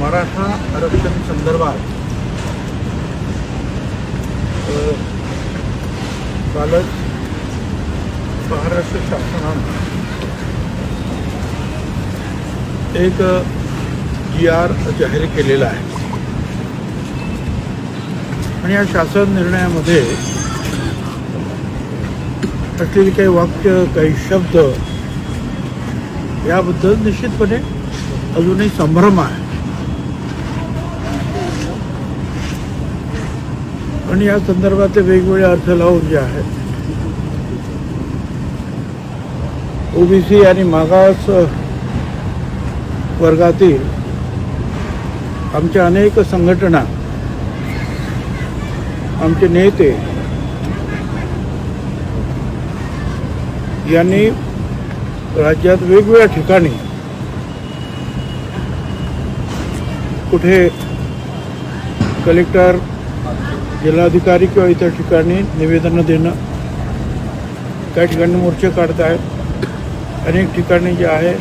मराठा आरक्षण संदर्भात कालच महाराष्ट्र शासनानं एक जी आर जाहीर केलेला आहे. आणि या शासन निर्णयामध्ये असलेली काही वाक्य काही शब्द याबद्दल निश्चितपणे अजूनही संभ्रम आहे. आणि या संदर्भातले वेगवेगळे अर्थ लावून जे आहेत ओबीसी आणि मागास वर्गातील आमच्या अनेक संघटना आमचे नेते यांनी राज्यात वेगवेगळ्या ठिकाणी कुठे कलेक्टर जिल्हाधिकारी किंवा इतर ठिकाणी निवेदनं देणं. काही ठिकाणी मोर्चे काढत आहेत अनेक ठिकाणी जे आहे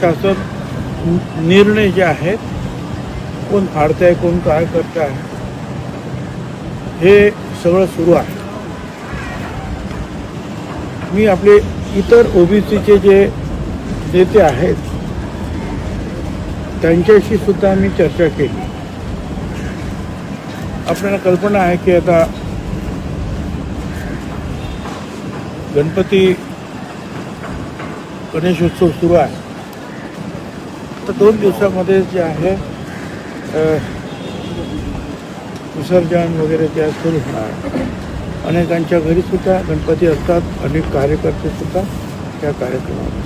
शासन निर्णय जे आहेत कोण फाडत आहे कोण काय करत आहे हे सगळं सुरू आहे. मी आपले इतर ओबीसीचे जे नेते आहेत त्यांच्याशी सुद्धा मी चर्चा केली. आपल्याला कल्पना आहे की आता गणपती गणेशोत्सव सुरू आहे. तर दोन दिवसामध्ये जे आहे विसर्जन वगैरे जे सुरू होणार. अनेकांच्या घरी सुद्धा गणपती असतात अनेक कार्यकर्ते सुद्धा त्या कार्यक्रमात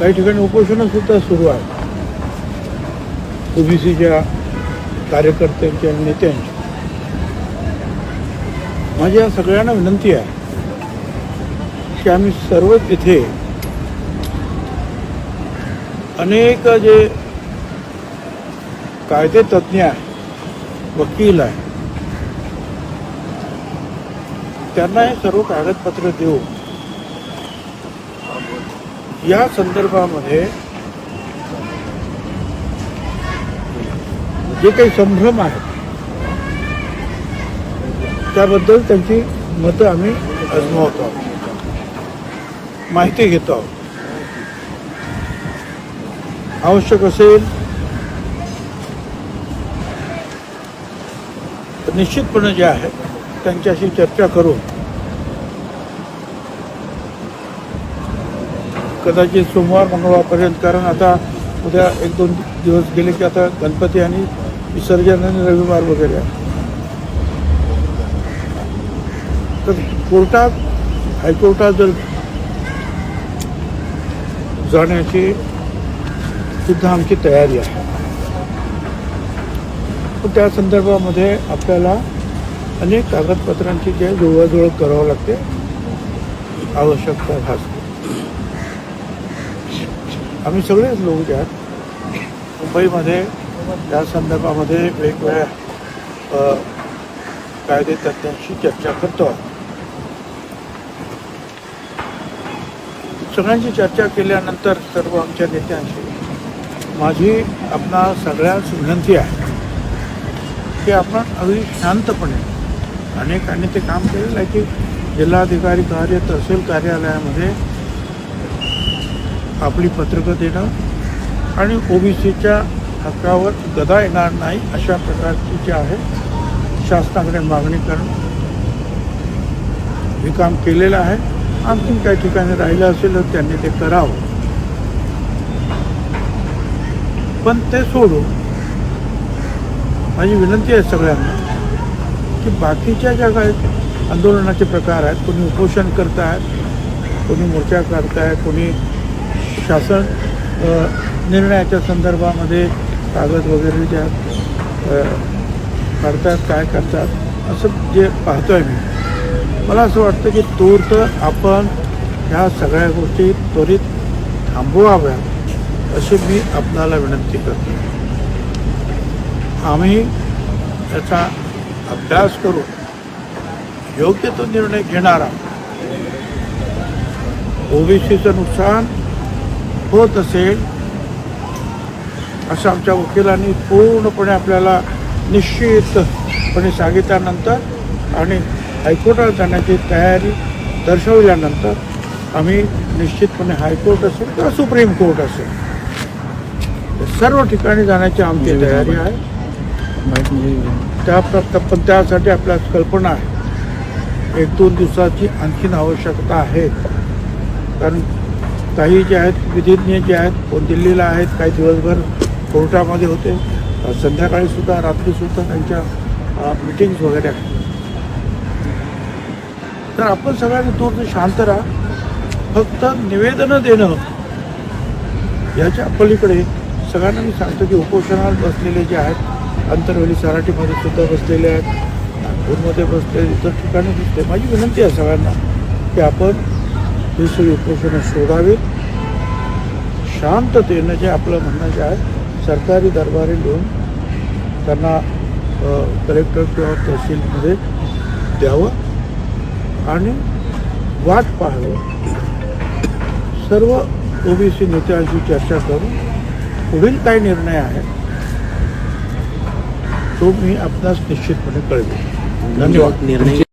काही ठिकाणी उपोषणं सुद्धा सुरू आहे. ओबीसीच्या कार्यकर्त्यांच्या नेत्यांची माझी या सगळ्यांना विनंती आहे की आम्ही सर्वच इथे अनेक जे कायदे तज्ज्ञ आहे वकील आहे त्यांना हे सर्व कागदपत्र देऊ या संदर्भामध्ये जे काही संभ्रम आहे त्याबद्दल त्यांची मतं आम्ही अजमावतो आहोत. माहिती घेतो आहोत. आवश्यक असेल निश्चितपणे जे आहे त्यांच्याशी चर्चा करून कदाचित सोमवार मंगळवारपर्यंत कारण आता उद्या एक दोन दिवस गेले की आता गणपती आणि विसर्जन आणि रविवार वगैरे. तर कोर्टात हायकोर्टात जर जाण्याची सुद्धा आमची तयारी आहे पण त्या संदर्भामध्ये आपल्याला अनेक कागदपत्रांची जे जुळवाजुळव करावं लागते. आवश्यकता भासते. आम्ही सगळेच लोक ज्या मुंबईमध्ये त्या संदर्भामध्ये वेगवेगळ्या कायदे तज्ज्ञांशी चर्चा करतो सगळ्यांशी सगळ्यांची चर्चा केल्यानंतर सर्व आमच्या नेत्यांशी माझी आपणा सगळ्याच विनंती आहे की आपण अगदी शांतपणे अनेकांनी ते काम केलेलं आहे की जिल्हाधिकारी कार्य तहसील कार्यालयामध्ये आपली पत्रकं देणं आणि ओबीसीच्या हक्कावर गदा येणार नाही अशा प्रकारची जी आहे शासनाकडे मागणी करणं. हे काम केलेलं आहे. आणखीन काही ठिकाणी राहिलं असेल तर त्यांनी ते करावं. पण ते सोडून माझी विनंती आहे सगळ्यांना की बाकीच्या ज्या काही आंदोलनाचे प्रकार आहेत कोणी उपोषण करत आहेत कोणी मोर्चा काढतायत कोणी शासन निर्णयाच्या संदर्भामध्ये कागद वगैरे ज्या करतात काय करतात असं जे पाहतोय मी. मला असं वाटतं की तूर्त आपण ह्या सगळ्या गोष्टी त्वरित थांबवाव्या अशी मी आपणाला विनंती करतो. आम्ही याचा अभ्यास करून योग्य तो निर्णय घेणार. आहोत ओबीसीचं नुकसान होत असेल असं आमच्या वकिलांनी पूर्णपणे आपल्याला निश्चितपणे सांगितल्यानंतर आणि हायकोर्टात जाण्याची तयारी दर्शवल्यानंतर आम्ही निश्चितपणे हायकोर्ट असेल किंवा सुप्रीम कोर्ट असेल सर्व ठिकाणी जाण्याची आमची तयारी आहे. त्या पण त्यासाठी आपल्याला कल्पना आहे. एक दोन दिवसाची आणखीन आवश्यकता आहे. कारण काही जे आहेत विधिज्ञ जे आहेत कोण दिल्लीला आहेत काही दिवसभर कोर्टामध्ये होते. संध्याकाळीसुद्धा संध्याकाळी सुद्धा रात्री सुद्धा त्यांच्या मिटिंग्स वगैरे. आहेत तर आपण सगळ्यांनी थोडं शांत राहा. फक्त निवेदनं देणं. याच्या पलीकडे सगळ्यांना मी सांगतो की उपोषणात बसलेले जे आहेत अंतरवेली सराठीमध्ये सुद्धा बसलेले आहेत नागपूरमध्ये बसले इतर ठिकाणी बसले. माझी विनंती आहे सगळ्यांना की आपण ही सगळी उपोषणं सोडावी शांततेनं जे आपलं म्हणणं जे आहे सरकारी दरबारी लिहून त्यांना कलेक्टर किंवा तहसीलमध्ये द्यावं आणि वाट पाहावं. सर्व ओबीसी नेत्यांशी चर्चा करून पुढील काय निर्णय आहे तो मी आपणास निश्चितपणे कळवेन. धन्यवाद. निर्णय